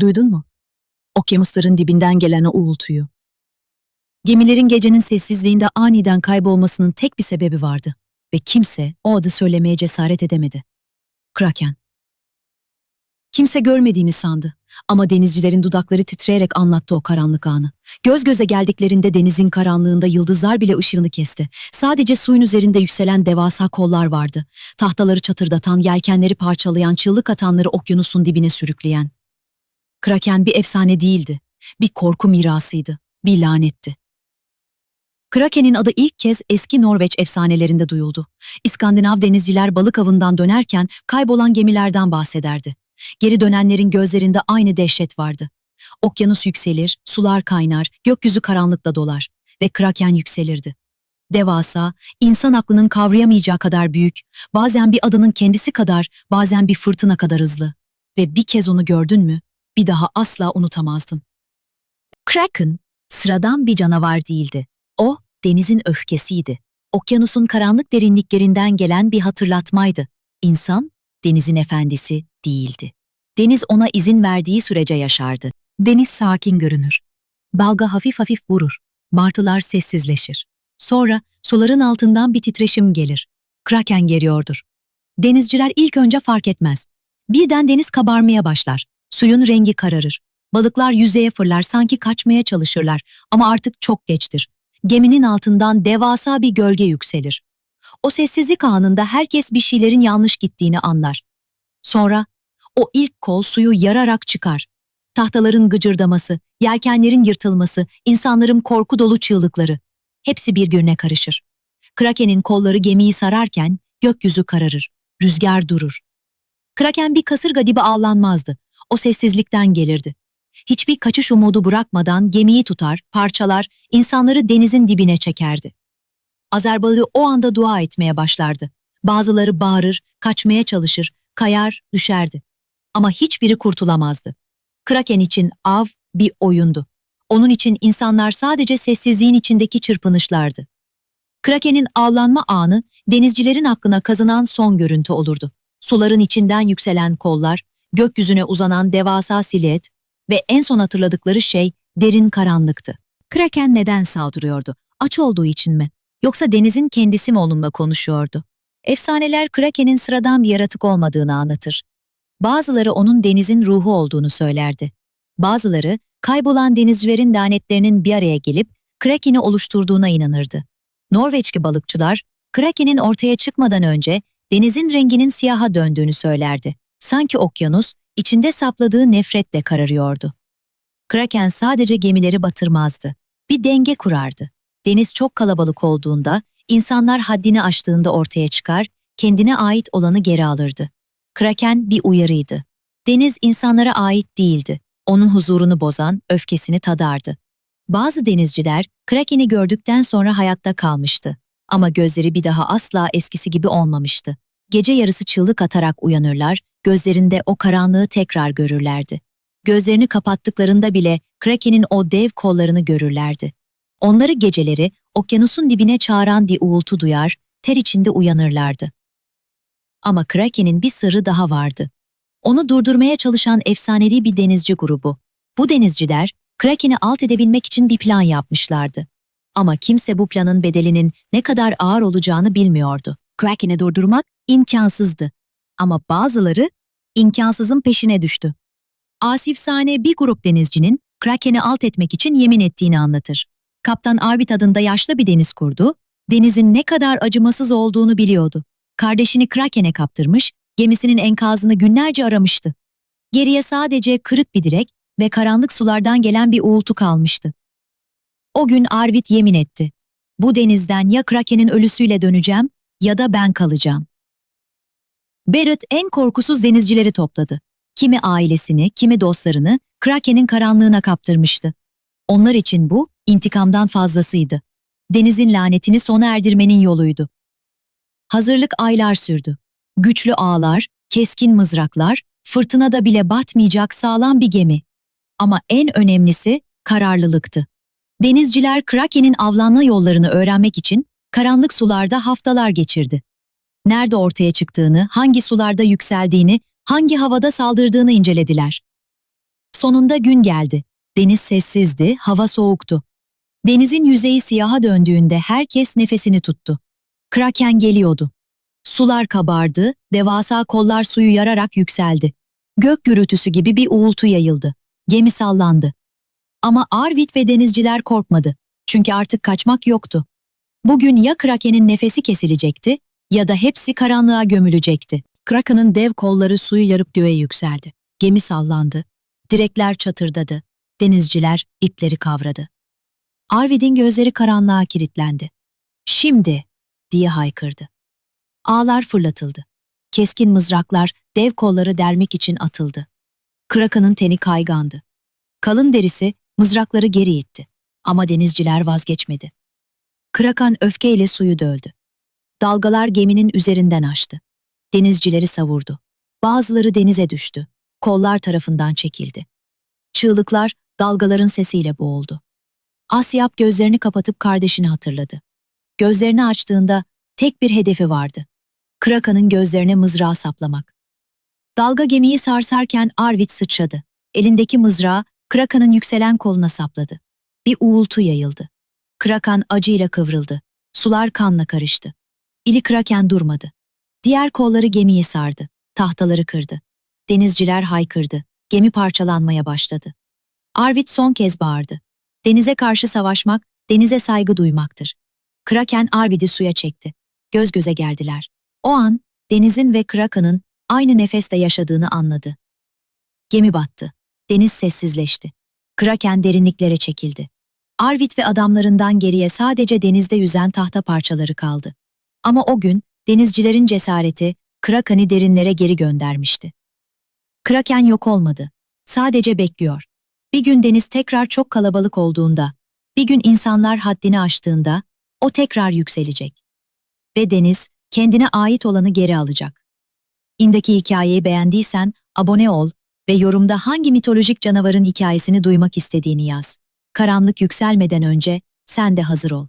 Duydun mu? Okyanusların dibinden gelen o uğultuyu. Gemilerin gecenin sessizliğinde aniden kaybolmasının tek bir sebebi vardı ve kimse o adı söylemeye cesaret edemedi. Kraken. Kimse görmediğini sandı ama denizcilerin dudakları titreyerek anlattı o karanlık anı. Göz göze geldiklerinde denizin karanlığında yıldızlar bile ışığını kesti. Sadece suyun üzerinde yükselen devasa kollar vardı. Tahtaları çatırdatan, yelkenleri parçalayan, çığlık atanları okyanusun dibine sürükleyen. Kraken bir efsane değildi. Bir korku mirasıydı. Bir lanetti. Kraken'in adı ilk kez eski Norveç efsanelerinde duyuldu. İskandinav denizciler balık avından dönerken kaybolan gemilerden bahsederdi. Geri dönenlerin gözlerinde aynı dehşet vardı. Okyanus yükselir, sular kaynar, gökyüzü karanlıkla dolar ve Kraken yükselirdi. Devasa, insan aklının kavrayamayacağı kadar büyük, bazen bir adının kendisi kadar, bazen bir fırtına kadar hızlı. Ve bir kez onu gördün mü, bir daha asla unutamazdın. Kraken, sıradan bir canavar değildi. O, denizin öfkesiydi. Okyanusun karanlık derinliklerinden gelen bir hatırlatmaydı. İnsan, denizin efendisi değildi. Deniz ona izin verdiği sürece yaşardı. Deniz sakin görünür. Dalga hafif hafif vurur. Martılar sessizleşir. Sonra suların altından bir titreşim gelir. Kraken geliyordur. Denizciler ilk önce fark etmez. Birden deniz kabarmaya başlar. Suyun rengi kararır. Balıklar yüzeye fırlar sanki kaçmaya çalışırlar ama artık çok geçtir. Geminin altından devasa bir gölge yükselir. O sessizlik anında herkes bir şeylerin yanlış gittiğini anlar. Sonra o ilk kol suyu yararak çıkar. Tahtaların gıcırdaması, yelkenlerin yırtılması, insanların korku dolu çığlıkları. Hepsi birbirine karışır. Kraken'in kolları gemiyi sararken gökyüzü kararır, rüzgar durur. Kraken bir kasırga gibi ağlanmazdı. O sessizlikten gelirdi. Hiçbir kaçış umudu bırakmadan gemiyi tutar, parçalar, insanları denizin dibine çekerdi. Azerbalı o anda dua etmeye başlardı. Bazıları bağırır, kaçmaya çalışır, kayar, düşerdi. Ama hiçbiri kurtulamazdı. Kraken için av bir oyundu. Onun için insanlar sadece sessizliğin içindeki çırpınışlardı. Kraken'in avlanma anı denizcilerin aklına kazınan son görüntü olurdu. Suların içinden yükselen kollar, gökyüzüne uzanan devasa silüet ve en son hatırladıkları şey derin karanlıktı. Kraken neden saldırıyordu? Aç olduğu için mi? Yoksa denizin kendisi mi onunla konuşuyordu? Efsaneler Kraken'in sıradan bir yaratık olmadığını anlatır. Bazıları onun denizin ruhu olduğunu söylerdi. Bazıları kaybolan denizcilerin lanetlerinin bir araya gelip Kraken'i oluşturduğuna inanırdı. Norveçli balıkçılar Kraken'in ortaya çıkmadan önce denizin renginin siyaha döndüğünü söylerdi. Sanki okyanus içinde sapladığı nefretle kararıyordu. Kraken sadece gemileri batırmazdı. Bir denge kurardı. Deniz çok kalabalık olduğunda, insanlar haddini aştığında ortaya çıkar, kendine ait olanı geri alırdı. Kraken bir uyarıydı. Deniz insanlara ait değildi. Onun huzurunu bozan, öfkesini tadardı. Bazı denizciler Kraken'i gördükten sonra hayatta kalmıştı. Ama gözleri bir daha asla eskisi gibi olmamıştı. Gece yarısı çığlık atarak uyanırlar, gözlerinde o karanlığı tekrar görürlerdi. Gözlerini kapattıklarında bile Kraken'in o dev kollarını görürlerdi. Onları geceleri okyanusun dibine çağıran bir uğultu duyar, ter içinde uyanırlardı. Ama Kraken'in bir sırrı daha vardı. Onu durdurmaya çalışan efsanevi bir denizci grubu. Bu denizciler Kraken'i alt edebilmek için bir plan yapmışlardı. Ama kimse bu planın bedelinin ne kadar ağır olacağını bilmiyordu. Kraken'i durdurmak imkansızdı. Ama bazıları imkansızın peşine düştü. Asifsane bir grup denizcinin Kraken'i alt etmek için yemin ettiğini anlatır. Kaptan Arbit adında yaşlı bir deniz kurdu, denizin ne kadar acımasız olduğunu biliyordu. Kardeşini Kraken'e kaptırmış, gemisinin enkazını günlerce aramıştı. Geriye sadece kırık bir direk ve karanlık sulardan gelen bir uğultu kalmıştı. O gün Arvid yemin etti. Bu denizden ya Kraken'in ölüsüyle döneceğim ya da ben kalacağım. Barrett en korkusuz denizcileri topladı. Kimi ailesini, kimi dostlarını Kraken'in karanlığına kaptırmıştı. Onlar için bu intikamdan fazlasıydı. Denizin lanetini sona erdirmenin yoluydu. Hazırlık aylar sürdü. Güçlü ağlar, keskin mızraklar, fırtınada bile batmayacak sağlam bir gemi. Ama en önemlisi kararlılıktı. Denizciler Kraken'in avlanma yollarını öğrenmek için karanlık sularda haftalar geçirdi. Nerede ortaya çıktığını, hangi sularda yükseldiğini, hangi havada saldırdığını incelediler. Sonunda gün geldi. Deniz sessizdi, hava soğuktu. Denizin yüzeyi siyaha döndüğünde herkes nefesini tuttu. Kraken geliyordu. Sular kabardı, devasa kollar suyu yararak yükseldi. Gök gürültüsü gibi bir uğultu yayıldı. Gemi sallandı. Ama Arvit ve denizciler korkmadı. Çünkü artık kaçmak yoktu. Bugün ya Kraken'in nefesi kesilecekti ya da hepsi karanlığa gömülecekti. Kraken'ın dev kolları suyu yarıp göğe yükseldi. Gemi sallandı. Direkler çatırdadı. Denizciler ipleri kavradı. Arvid'in gözleri karanlığa kilitlendi. Şimdi diye haykırdı. Ağlar fırlatıldı. Keskin mızraklar dev kolları delmek için atıldı. Kraken'ın teni kaygandı. Kalın derisi mızrakları geri itti. Ama denizciler vazgeçmedi. Kraken öfkeyle suyu döldü. Dalgalar geminin üzerinden açtı. Denizcileri savurdu. Bazıları denize düştü. Kollar tarafından çekildi. Çığlıklar dalgaların sesiyle boğuldu. Asyap gözlerini kapatıp kardeşini hatırladı. Gözlerini açtığında tek bir hedefi vardı. Kraken'ın gözlerine mızrağı saplamak. Dalga gemiyi sarsarken Arvid sıçradı. Elindeki mızrağı Kraken'ın yükselen koluna sapladı. Bir uğultu yayıldı. Kraken acıyla kıvrıldı. Sular kanla karıştı. İli Kraken durmadı. Diğer kolları gemiye sardı. Tahtaları kırdı. Denizciler haykırdı. Gemi parçalanmaya başladı. Arvid son kez bağırdı. Denize karşı savaşmak, denize saygı duymaktır. Kraken Arvid'i suya çekti. Göz göze geldiler. O an denizin ve Kraken'ın aynı nefeste yaşadığını anladı. Gemi battı. Deniz sessizleşti. Kraken derinliklere çekildi. Arvid ve adamlarından geriye sadece denizde yüzen tahta parçaları kaldı. Ama o gün denizcilerin cesareti Kraken'i derinlere geri göndermişti. Kraken yok olmadı. Sadece bekliyor. Bir gün deniz tekrar çok kalabalık olduğunda, bir gün insanlar haddini aştığında o tekrar yükselecek. Ve deniz kendine ait olanı geri alacak. İndeki hikayeyi beğendiysen abone ol ve yorumda hangi mitolojik canavarın hikayesini duymak istediğini yaz. Karanlık yükselmeden önce sen de hazır ol.